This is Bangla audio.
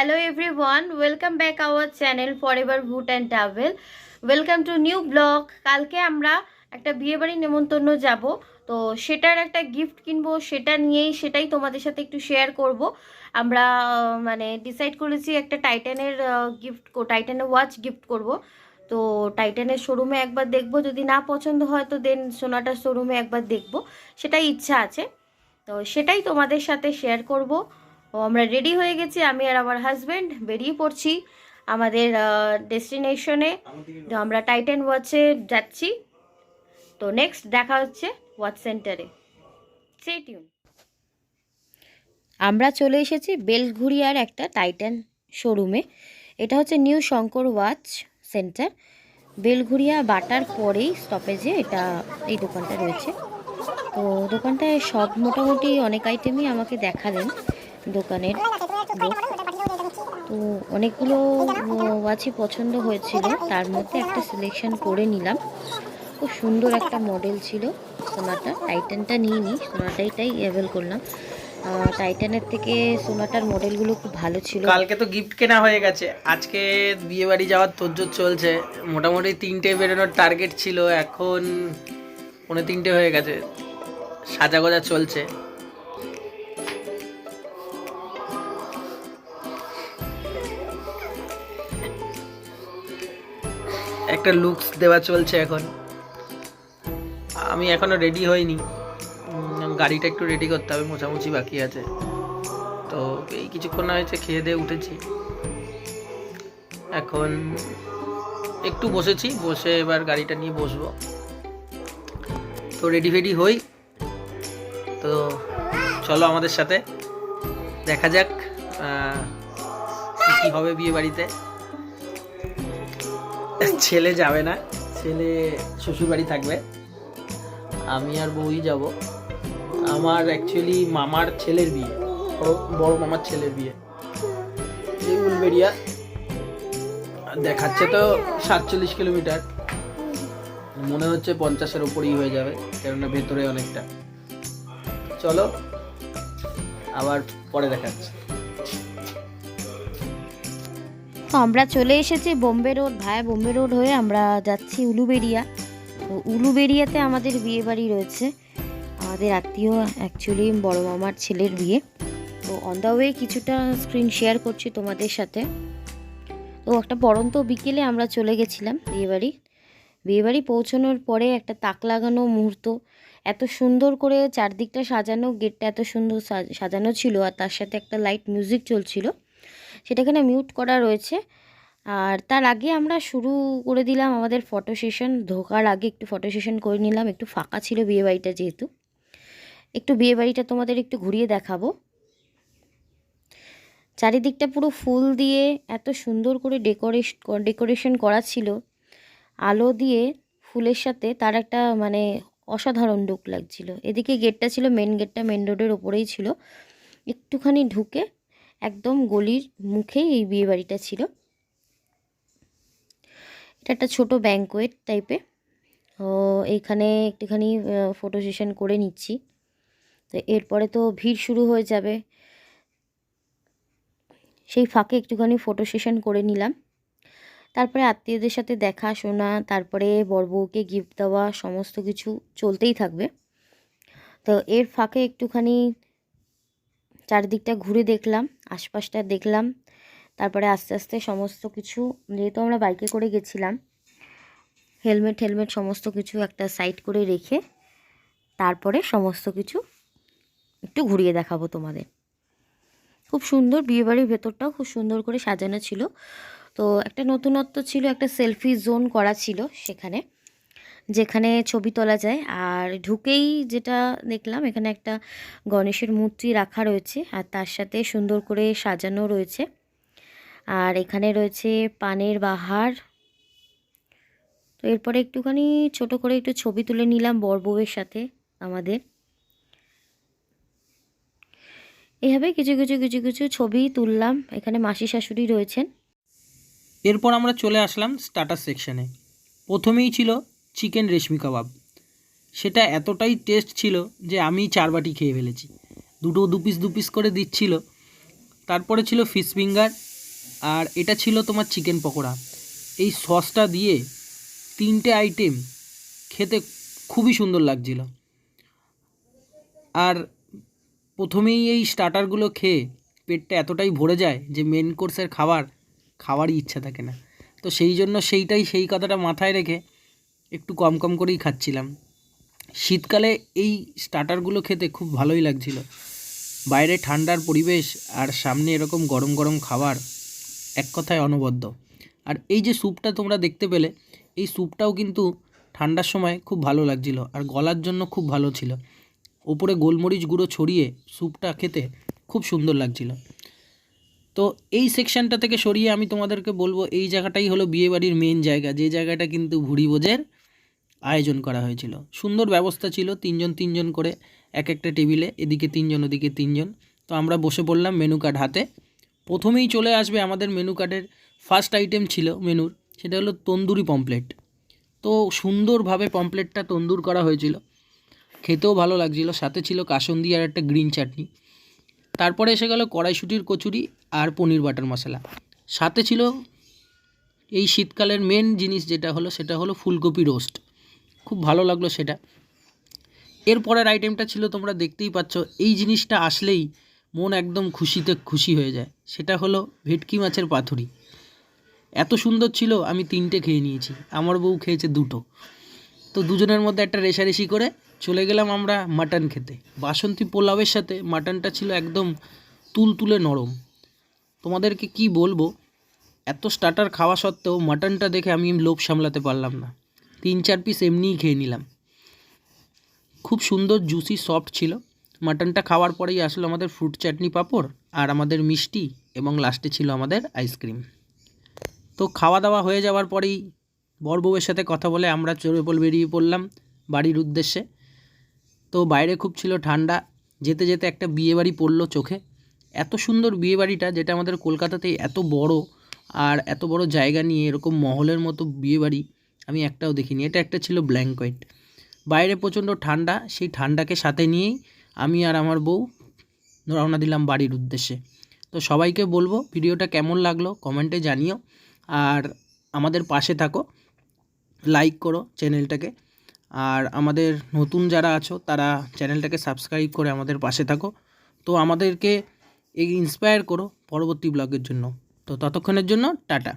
hello welcome back our channel for ever food and travel welcome to new blog কালকে আমরা একটা বিয়েবাড়ি নেমন্তন্ন যাব। তো সেটার একটা গিফট কিনবো, সেটা নিয়েই সেটাই তোমাদের সাথে একটু শেয়ার করব। আমরা মানে ডিসাইড করেছি একটা টাইটানের গিফট টাইটানের ওয়াচ গিফট করব। তো টাইটানের শোরুমে একবার দেখব, যদি না পছন্দ হয় তো দেন সোনাটার শোরুমে একবার দেখব। সেটাই ইচ্ছা আছে। তো সেটাই তোমাদের সাথে শেয়ার করব। ও, আমরা রেডি হয়ে গেছি। আমি আর আমার হাজব্যান্ড বেরিয়ে পড়ছি আমাদের ডেস্টিনেশনে তো আমরা টাইটান ওয়াচে যাচ্ছি। তো নেক্সট দেখা হচ্ছে ওয়াচ সেন্টারে টিউন আমরা চলে এসেছি বেলঘুরিয়ার একটা টাইটান শোরুমে এটা হচ্ছে new Shankar watch centre Belgharia butter পরেই স্টপেজে এটা, এই দোকানটা রয়েছে। তো দোকানটায় সব মোটামুটি অনেক আইটেমই আমাকে দেখালেন। দোকানের তো অনেকগুলো ওয়াচই পছন্দ হয়েছিল। তার মধ্যে একটা সিলেকশন করে নিলাম। খুব সুন্দর একটা মডেল ছিল সোনাটা। টাইটানটা নিয়ে নিই সোনাটাইটাই অ্যাভেল করলাম। টাইটানের থেকে সোনাটার মডেলগুলো খুব ভালো ছিল। কালকে তো গিফট কেনা হয়ে গেছে। আজকে বিয়ে বাড়ি যাওয়ার তোজ্জোর চলছে। মোটামুটি তিনটে বেরোনোর টার্গেট ছিল। এখন পৌনে তিনটে হয়ে গেছে। সাজা গোজা চলছে। একটা লুকস দেওয়া চলছে এখন। আমি এখনও রেডি হইনি। গাড়িটা একটু রেডি করতে হবে, মোছামুছি বাকি আছে। তো এই কিছুক্ষণ হয়েছে, খেয়ে দিয়ে উঠেছি। এখন একটু বসেছি, বসে এবার গাড়িটা নিয়ে বসবো। তো রেডি ফেডি হই। তো চলো আমাদের সাথে। দেখা যাক কি হবে বিয়ে বাড়িতে। ছেলে যাবে না, ছেলে শ্বশুর বাড়ি থাকবে। আমি আর বউই যাব। আমার অ্যাকচুয়ালি মামার ছেলের বিয়ে বড় বড় মামার ছেলের বিয়ে। এই উলবেড়িয়া দেখাচ্ছে তো সাতচল্লিশ কিলোমিটার। মনে হচ্ছে পঞ্চাশের ওপরই হয়ে যাবে, কেননা ভেতরে অনেকটা। চলো, আবার পরে দেখাচ্ছি। তো আমরা চলে এসেছি Bombay road, via Bombay road হয়ে আমরা যাচ্ছি উলুবেড়িয়া। তো উলুবেড়িয়াতে আমাদের বিয়ে বাড়ি রয়েছে। আমাদের আত্মীয় অ্যাকচুয়ালি বড় মামার ছেলের বিয়ে। তো অন দ্য ওয়ে কিছুটা স্ক্রিন শেয়ার করছি তোমাদের সাথে। তো একটা পরন্ত বিকেলে আমরা চলে গেছিলাম বিয়েবাড়ি। বিয়েবাড়ি পৌঁছানোর পরে একটা তাক লাগানো মুহূর্ত। এত সুন্দর করে চারদিকটা সাজানো, গেটটা এত সুন্দর সাজ- সাজানো ছিল আর তার সাথে একটা লাইট মিউজিক চলছিল। সেটা এখানে মিউট করা রয়েছে। আর তার আগে আমরা শুরু করে দিলাম আমাদের ফটো সেশন ঢোকার আগে একটু ফটো সেশন করে নিলাম। একটু ফাঁকা ছিল বিয়েবাড়িটা যেহেতু। একটু বিয়েবাড়িটা তোমাদের একটু ঘুরিয়ে দেখাবো। চারিদিকটা পুরো ফুল দিয়ে এত সুন্দর করে ডেকোরেশ ডেকোরেশন করা ছিল। আলো দিয়ে ফুলের সাথে তার একটা মানে অসাধারণ লুক লাগছিল। এদিকে গেটটা ছিল মেন গেটটা মেন রোডের ওপরেই ছিল। একটুখানি ঢুকে একদম গলির মুখেই এই বিয়ে বাড়িটা ছিল। এটা একটা ছোট ব্যাঙ্কোয়েট টাইপের ও এইখানে একটুখানি ফটো সেশন করে নিচ্ছি। তো এরপরে তো ভিড় শুরু হয়ে যাবে। সেই ফাঁকে একটুখানি ফটো সেশন করে নিলাম। তারপরে আত্মীয়দের সাথে দেখা, শোনা, তারপরে বরবউকে গিফট দেওয়া, সমস্ত কিছু চলতেই থাকবে। তো এর ফাঁকে একটুখানি চারদিকটা ঘুরে দেখলাম, আশপাশটা দেখলাম, তারপরে আস্তে আস্তে সমস্ত কিছু, যেহেতু আমরা বাইকে করে গেছিলাম, হেলমেট হেলমেট সমস্ত কিছু একটা সাইড করে রেখে তারপরে সমস্ত কিছু একটু ঘুরিয়ে দেখাবো তোমাদের। খুব সুন্দর বিয়েবাড়ির ভেতরটাও খুব সুন্দর করে সাজানো ছিল। তো একটা নতুনত্ব ছিল, একটা সেলফি জোন করা ছিল সেখানে। যেখানে ছবি তোলা যায়। আর ঢুকেই যেটা দেখলাম, এখানে একটা গণেশের মূর্তি রাখা রয়েছে আর তার সাথে সুন্দর করে সাজানো রয়েছে। আর এখানে রয়েছে পানের বাহার। তো এরপরে একটুখানি ছোট করে একটু ছবি তুলে নিলাম বর সাথে আমাদের। এভাবে কিছু কিছু কিছু কিছু ছবি তুললাম। এখানে মাসি শাশুড়ি রয়েছেন। এরপর আমরা চলে আসলাম স্টার্টার সেকশনে প্রথমেই ছিল চিকেন রেশমি কাবাব। সেটা এতটাই টেস্ট ছিল যে আমি চার বাটি খেয়ে ফেলেছি। দুটো দু পিস দু পিস করে দিচ্ছিল। তারপরে ছিল ফিশ ফিঙ্গার আর এটা ছিল তোমার চিকেন পকোড়া। এই সসটা দিয়ে তিনটে আইটেম খেতে খুবই সুন্দর লাগছিল। আর প্রথমেই এই স্টার্টারগুলো খেয়ে পেটটা এতটাই ভরে যায় যে মেন কোর্সের খাবার, খাওয়ারই ইচ্ছা থাকে না। তো সেই জন্য সেইটাই, সেই কথাটা মাথায় রেখে একটু কম কম করেই খাচ্ছিলাম। শীতকালে এই স্টার্টারগুলো খেতে খুব ভালোই লাগছিল। বাইরে ঠান্ডার পরিবেশ আর সামনে এরকম গরম গরম খাবার এক কথায় অনবদ্য। আর এই যে স্যুপটা তোমরা দেখতে পেলে, এই স্যুপটাও কিন্তু ঠান্ডার সময় খুব ভালো লাগছিল আর গলার জন্য খুব ভালো ছিল। ওপরে গোলমরিচ গুঁড়ো ছড়িয়ে স্যুপটা খেতে খুব সুন্দর লাগছিল। তো এই সেকশনটা থেকে সরিয়ে আমি তোমাদেরকে বলব, এই জায়গাটাই হলো বিয়েবাড়ির মেন জায়গা। যে জায়গাটা কিন্তু ভুড়ি ভোজের আয়োজন করা হয়েছিল। সুন্দর ব্যবস্থা ছিল, তিনজন তিনজন করে এক একটা টেবিলে, এদিকে তিনজন, ওদিকে তিনজন। তো আমরা বসে পড়লাম মেনু কার্ড হাতে। প্রথমেই চলে আসবে আমাদের মেনু কার্ডের ফার্স্ট আইটেম ছিল মেনুর সেটা হলো তন্দুরি পমপ্লেট তো সুন্দরভাবে পমপ্লেটটা তন্দুর করা হয়েছিল। খেতেও ভালো লাগছিল, সাথে ছিল কাসন্দি আর একটা গ্রিন চাটনি। তারপরে এসে গেল কড়াইশুটির কচুরি আর পনির বাটার মশলা। সাথে ছিল এই শীতকালের মেন জিনিস যেটা হলো, সেটা হলো ফুলকপি রোস্ট খুব ভালো লাগল সেটা। এরপরের আইটেমটা ছিল, তোমরা দেখতেই পাচ্ছ, এই জিনিসটা আসলেই মন একদম খুশিতে খুশি হয়ে যায়। সেটা হলো ভেটকি মাছের পাথুরি। এত সুন্দর ছিল, আমি তিনটে খেয়ে নিয়েছি। আমার বউ খেয়েছে দুটো। তো দুজনের মধ্যে একটা রেশারেশি করে চলে গেলাম আমরা মাটন খেতে। বাসন্তী পোলাওয়ের সাথে মাটনটা ছিল একদম তুলতুলে নরম। তোমাদেরকে কি বলব, এত স্টার্টার খাওয়া সত্ত্বেও মাটনটা দেখে আমি লোভ সামলাতে পারলাম না। তিন, চার পিস এমনিই খেয়ে নিলাম। খুব সুন্দর জুসি সফট ছিল। মাটনটা খাওয়ার পরেই আসলো আমাদের ফ্রুট চাটনি পাঁপড় আর আমাদের মিষ্টি এবং লাস্টে ছিল আমাদের আইসক্রিম তো খাওয়া দাওয়া হয়ে যাওয়ার পরেই বউয়ের সাথে কথা বলে আমরা চলে পড়ে বেরিয়ে পড়লাম বাড়ির উদ্দেশ্যে। তো বাইরে খুব ছিল ঠান্ডা, যেতে যেতে একটা বিয়ে বাড়ি পড়ল চোখে। এত সুন্দর বিয়ে বাড়িটা যেটা আমাদের কলকাতাতেই এত বড় আর এত বড় জায়গা নিয়ে এরকম মহলের মতো বিয়ে বাড়ি আমি একটাও দেখিনি। এটা একটা ছিল ব্ল্যাঙ্কয়েট। বাইরে প্রচণ্ড ঠান্ডা, সেই ঠান্ডাকে সাথে নিয়েই আমি আর আমার বউ রওনা দিলাম বাড়ির উদ্দেশ্যে। তো সবাইকে বলব, ভিডিওটা কেমন লাগল কমেন্টে জানিও। আর আমাদের পাশে থাকো, লাইক করো চ্যানেলটাকে। আর আমাদের নতুন যারা আছো, তারা চ্যানেলটাকে সাবস্ক্রাইব করে আমাদের পাশে থাকো। তো আমাদেরকে ইন্সপায়ার করো পরবর্তী ব্লগের জন্য। তো ততক্ষণের জন্য টাটা।